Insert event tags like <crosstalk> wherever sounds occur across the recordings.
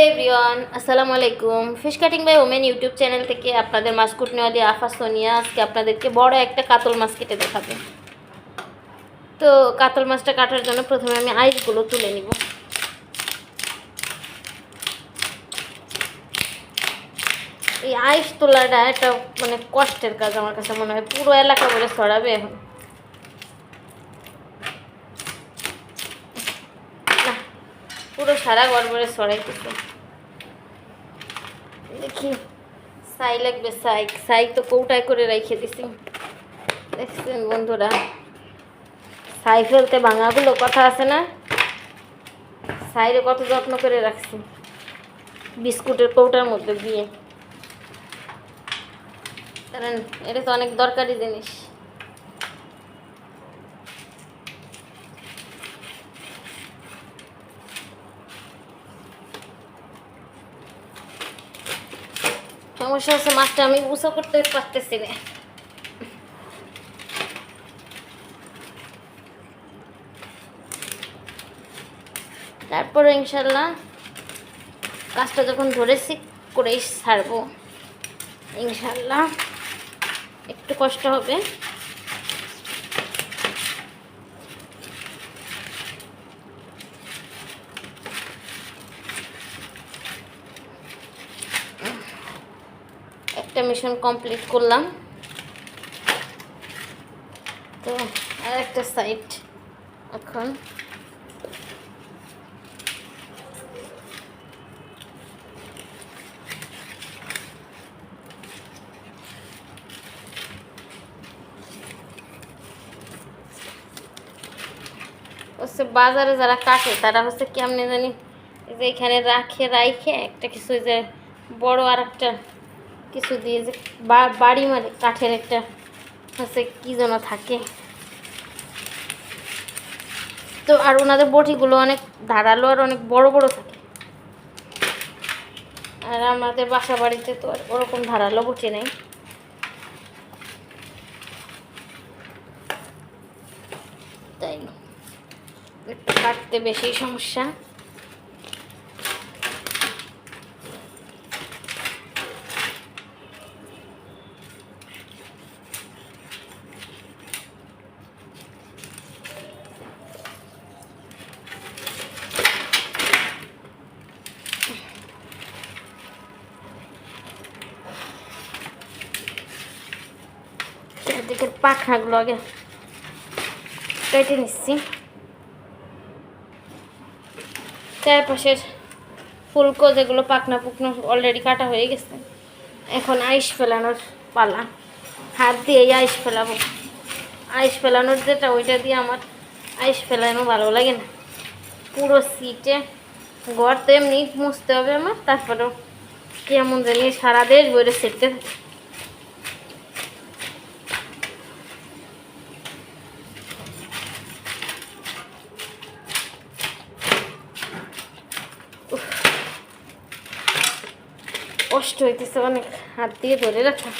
Hello everyone, আসসালামু আলাইকুম। Fish cutting by women YouTube channel থেকে আপনাদের মাছ কুটনিওয়ালি আফা সোনিয়া, আজকে আপনাদেরকে বড় একটা কাতল মাছ কেটে দেখাবে। তো কাতল মাছটা কাটার জন্য প্রথমে আমি আইসগুলো তুলে নিব। এই আইস তোলাটা একটা মানে কষ্টের কাজ আমার কাছে মনে হয়, পুরো এলাকা বলে ছড়াবে এখন। পুরো সারা গড়বড়ে ছড়াইতেছে। দেখি। সাই লাগবে সাই সাই তো কৌটায় করে রেখে দিছি। দেখছেন বন্ধুরা সাই ফেলতে ভাঙাগুলো কথা আছে না? সাইরে কত যত্ন করে রাখছি। বিস্কুটের কৌটার মধ্যে দিয়ে। কারণ এটা তো অনেক দরকারি জিনিস। সমস্যা হচ্ছে মাছটা আমি উঁচু করতে পারতেছি না। তারপরে ইনশাল্লাহ কাজটা যখন ধরেছি, করেই ছাড়বো। ইনশাল্লাহ একটু কষ্ট হবে। একটা মিশন কমপ্লিট করলাম। তো আর একটা সাইড এখন। হচ্ছে বাজারে যারা কাটে, তারা হচ্ছে কেমনে জানি যে এখানে রাখে, রাইখে একটা কিছু যে বড় আর একটা কিছু দিয়ে যে বাড়ি মারে কাঠের একটা হচ্ছে কি যেন থাকে। তো আর ওনাদের বটিগুলো অনেক ধারালো আর অনেক বড় বড় থাকে। আর আমাদের বাসা বাড়িতে তো ওরকম ধারালো বটি নেই। তাই কাটতে বেশি সমস্যা। পাখাগুলো আগে কেটে নিচ্ছি। চারপাশের ফুলকো যেগুলো পাকনা পুকনো অলরেডি কাটা হয়ে গেছে, এখন আইস ফেলানোর পালা। হাত দিয়ে আইস ফেলাবো। আইস ফেলানোর যেটা, ওইটা দিয়ে আমার আইস ফেলানো ভালো লাগে না। পুরো সিটে ঘর তো এমনি মুছতে হবে আমার, তারপরেও কেমন জানি সারা দেশ বইরে সেটতে থাকে। কষ্ট হইতেছে, অনেক হাত দিয়ে ধরে রাখা।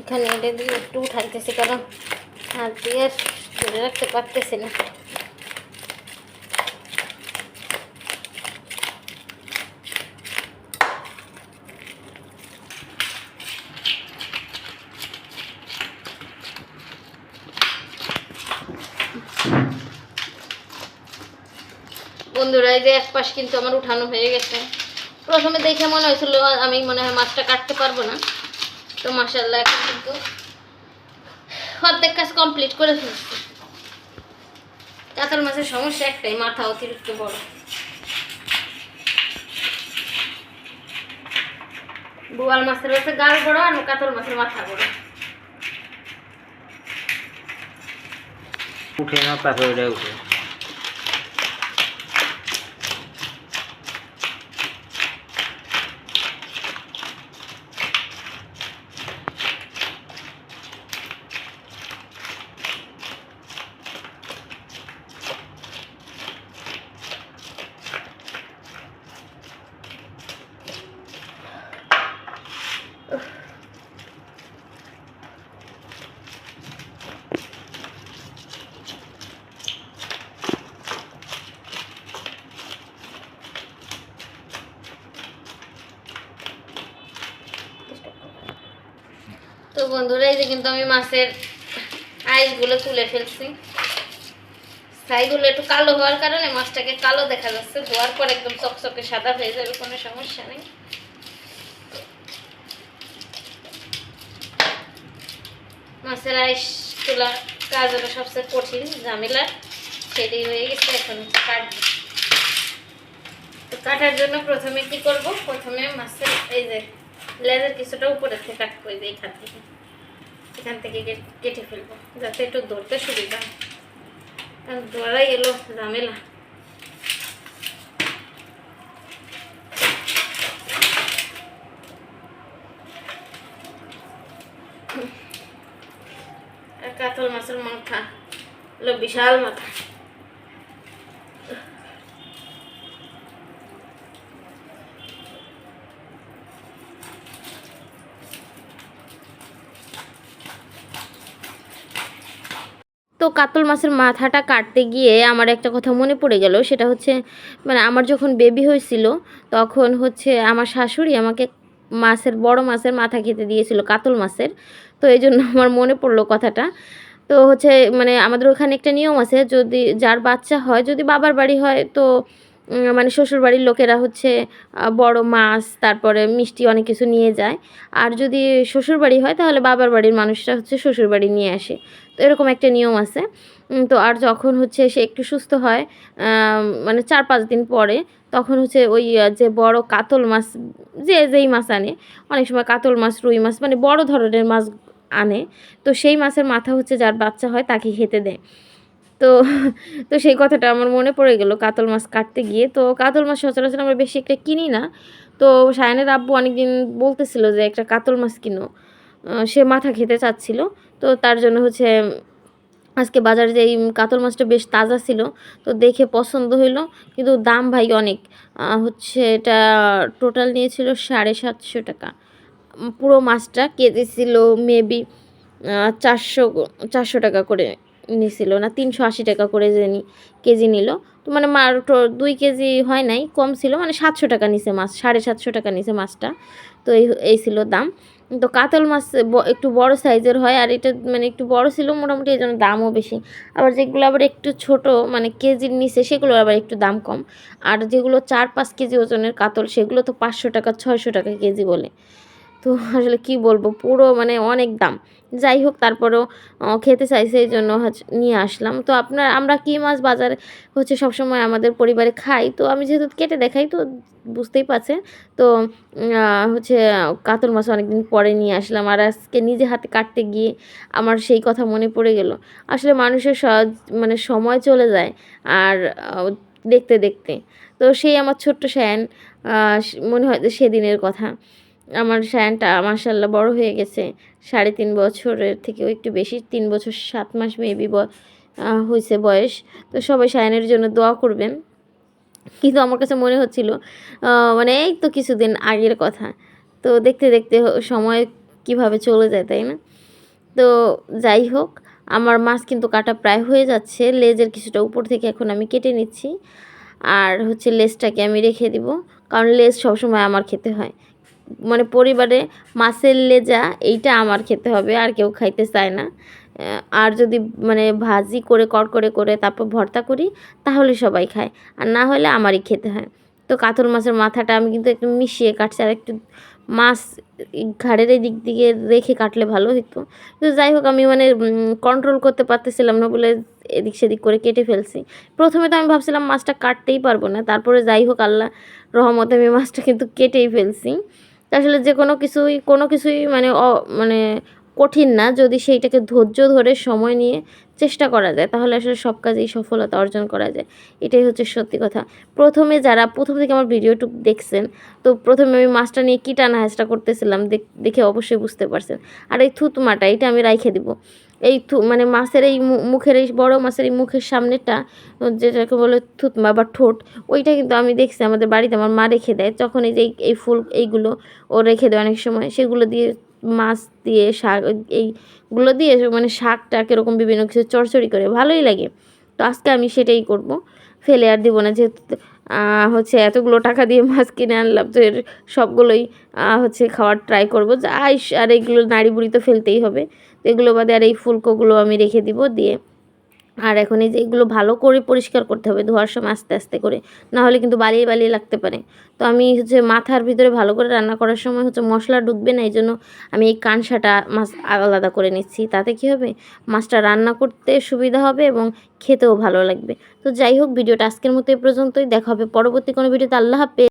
এখানে এটা দিয়ে একটু উঠাইতেছি, কারণ হাত দিয়ে আর ধরে রাখতে পারতেছি না। বন্ধুরা, এই যে এক পাশ কিন্তু আমার উঠানো হয়ে গেছে। প্রথমে দেখে মনে হয়েছিল, আমি মনে হয় মাছটা কাটতে পারব না। তো মাসাল্লাহ এখন কিন্তু অর্ধেক কাজ কমপ্লিট করে ফেলছি। কাতল মাছের সমস্যা একটাই, মাথা অতিরিক্ত বড়। বোয়াল মাছের হচ্ছে গাল বড় আর কাতল মাছের মাথা বড়। উঠে না, তারপরে ওটা তো বন্ধুরা, এই যে কিন্তু আমি মাছের আইসগুলো তুলে ফেলছি। ছাইগুলো একটু কালো হওয়ার কারণে মাছটাকে কালো দেখা যাচ্ছে। ধোয়ার পর একদম চকচকে সাদা হয়ে যাবে, কোনো সমস্যা নেই। মাছের আইস তোলা কাজ হলো সবচেয়ে কঠিন, ঝামেলা। সেটাই হয়ে গেছে এখন কাটবো। তো কাটার জন্য প্রথমে কি করব? প্রথমে মাছের এই যে লেজের কিছুটা উপরে থেকে কাটবো, এই যে এইখান থেকে। এখান থেকে কেটে ফেলব, যাতে একটু ধরতে সুবিধা হয়। কারণ ধরাই এলো ঝামেলা আর কাতল মাছের মাথা। হলো বিশাল মাথা। তো কাতল মাছের মাথাটা কাটতে গিয়ে আমার একটা কথা মনে পড়ে গেল, সেটা হচ্ছে মানে আমার যখন বেবি হয়েছিল, তখন হচ্ছে আমার শাশুড়ি আমাকে মাছের, বড় মাছের মাথা খেতে দিয়েছিল, কাতল মাছের। তো এই জন্য <laughs> আমার মনে পড়ল কথাটা। তো হচ্ছে মানে আমাদের ওখানে একটা নিয়ম আছে, যদি যার বাচ্চা হয়, যদি বাবার বাড়ি হয়, তো মানে শ্বশুর বাড়ির লোকেরা হচ্ছে বড় মাছ, তারপরে মিষ্টি অনেক কিছু নিয়ে যায়। আর যদি শ্বশুর বাড়ি হয়, তাহলে বাবার বাড়ির মানুষরা হচ্ছে শ্বশুর বাড়ি নিয়ে আসে। তো এরকম একটা নিয়ম আছে। তো আর যখন হচ্ছে সে একটু সুস্থ হয় মানে চার পাঁচ দিন পরে তখন হচ্ছে ওই যে বড় কাতল মাছ, যে যেই মাছ আনে, অনেক সময় কাতল মাছ, রুই মাছ মানে বড় ধরনের মাছ আনে, তো সেই মাছের মাথা হচ্ছে যার বাচ্চা হয় তাকে খেতে দেয়। তো তো সেই কথাটা আমার মনে পড়ে গেল কাতল মাছ কাটতে গিয়ে। তো কাতল মাছ সচরাচর আমরা বেশি একটা কিনি না। তো সায়নের আব্বু অনেকদিন বলতেছিল যে, একটা কাতল মাছ কিনো। সে মাথা খেতে চাচ্ছিল। তো তার জন্য হচ্ছে আজকে বাজারে যে এই কাতল মাছটা বেশ তাজা ছিল, তো দেখে পছন্দ হইল। কিন্তু দাম ভাই অনেক। হচ্ছে এটা টোটাল নিয়েছিল সাড়ে সাতশো টাকা। পুরো মাছটা কেজি ছিল মেবি চারশো চারশো টাকা করে নিছিল না, তিনশো আশি টাকা করে যে নি, কেজি নিল। তো মানে মার দুই কেজি হয় নাই, কম ছিল মানে সাতশো টাকা নিছে মাছ, সাড়ে সাতশো টাকা নিছে মাছটা। তো এই এই ছিল দাম। তো কাতল মাছ একটু বড় সাইজের হয়, আর এটা মানে একটু বড় ছিল মোটামুটি এই জন্য দামও বেশি। আবার যেগুলো আবার একটু ছোট মানে কেজির নিচে, সেগুলো আবার একটু দাম কম। আর যেগুলো চার পাঁচ কেজি ওজনের কাতল, সেগুলো তো পাঁচশো টাকা, ছয়শো টাকা কেজি বলে। তো আসলে কি বলব, পুরো মানে অনেক দাম। যাই হোক, তারপরেও খেতে চাইছে এই জন্য নিয়ে আসলাম। তো আপনার, আমরা কি মাছ বাজারে হচ্ছে সবসময় আমাদের পরিবারে খাই? তো আমি যেহেতু কেটে দেখাই, তো বুঝতেই পারছেন। তো হচ্ছে কাতল মাছ অনেকদিন পরে নিয়ে আসলাম। আর আজকে নিজে হাতে কাটতে গিয়ে আমার সেই কথা মনে পড়ে গেল। আসলে মানুষের সহজ মানে সময় চলে যায়, আর দেখতে দেখতে। তো সেই আমার ছোট্ট শ্যান মনে হয় যে সেদিনের কথা। আমার শায়ানটা মাসাল্লাহ বড় হয়ে গেছে। সাড়ে তিন বছরের থেকেও একটু বেশি, তিন বছর সাত মাস মেবি হয়েছে বয়স। তো সবাই শায়ানের জন্য দোয়া করবেন। কিন্তু আমার কাছে মনে হচ্ছিল মানে এই তো কিছুদিন আগের কথা। তো দেখতে দেখতে সময় কীভাবে চলে যায়, তাই না? তো যাই হোক, আমার মাছ কিন্তু কাটা প্রায় হয়ে যাচ্ছে। লেজের কিছুটা উপর থেকে এখন আমি কেটে নিচ্ছি। আর হচ্ছে লেজটাকে আমি রেখে দিব। কারণ লেজ সবসময় আমার খেতে হয়। মানে পরিবারে মাছের লেজা এইটা আমার খেতে হবে, আর কেউ খাইতে চায় না। আর যদি মানে ভাজি করে, কড়কড়ে করে তারপর ভর্তা করি, তাহলে সবাই খায়, আর না হলে আমারই খেতে হয়। তো কাতল মাছের মাথাটা আমি কিন্তু একটু মিশিয়ে কাটছি, আর একটু মাছ ঘাড়ের এই দিক দিকে রেখে কাটলে ভালো হতো তো যাই হোক, আমি মানে কন্ট্রোল করতে পারতেছিলাম না বলে এদিক সেদিক করে কেটে ফেলছি। প্রথমে তো আমি ভাবছিলাম মাছটা কাটতেই পারব না, তারপরে যাই হোক, আল্লাহ রহমতে আমি মাছটা কিন্তু কেটেই ফেলছি। আসলে যে কোনো কিছুই কোনো কিছুই মানে মানে কঠিন না যদি সেইটাকে ধৈর্য ধরে সময় নিয়ে চেষ্টা করা যায়। তাহলে আসলে সব কাজেই সফলতা অর্জন করা যায়। এটাই হচ্ছে সত্যি কথা। প্রথমে যারা, প্রথম থেকে আমার ভিডিওটুক দেখছেন, তো প্রথমে আমি মাছটা নিয়ে কী টানা হাঁচটা করতেছিলাম দেখে অবশ্যই বুঝতে পারছেন। আর এই থুতমাটা, এটা আমি রাইখে দিব। এই থু মানে মাছের এই মুখের এই বড় মাছের এই মুখের সামনেটা যেটাকে বলে থুতমা বা ঠোঁট, ওইটা কিন্তু আমি দেখছি আমাদের বাড়িতে, আমার মা রেখে দেয়। তখন এই যে এই- ফুল, এইগুলো ও রেখে দেয় অনেক সময়, সেগুলো দিয়ে মাছ দিয়ে শাক এইগুলো দিয়ে মানে শাকটা কীরকম বিভিন্ন কিছু চড়চড়ি করে, ভালোই লাগে। তো আজকে আমি সেটাই করব। ফেলে আর দিব না, যেহেতু হচ্ছে এতগুলো টাকা দিয়ে মাছ কিনে আনলাম, তো এর সবগুলোই হচ্ছে খাওয়ার ট্রাই করব। যা আর এইগুলো নাড়ি বুড়ি তো ফেলতেই হবে। এগুলো বাদে আর এই ফুলকোগুলো আমি রেখে দিব দিয়ে। আর এখন এই যে এগুলো ভালো করে পরিষ্কার করতে হবে ধোয়ার সময় আস্তে আস্তে করে না হলে কিন্তু বালিয়ে বালিয়ে লাগতে পারে। তো আমি হচ্ছে মাথার ভিতরে ভালো করে রান্না করার সময় হচ্ছে মশলা ঢুকবে না এই জন্য আমি এই কানসাটা মাছ আলাদা করে নিচ্ছি। তাতে কী হবে? মাছটা রান্না করতে সুবিধা হবে এবং খেতেও ভালো লাগবে। তো যাই হোক, ভিডিওটা আজকের মতো এই পর্যন্তই। দেখা হবে পরবর্তী কোনো ভিডিওতে। আল্লাহ হাফেজ।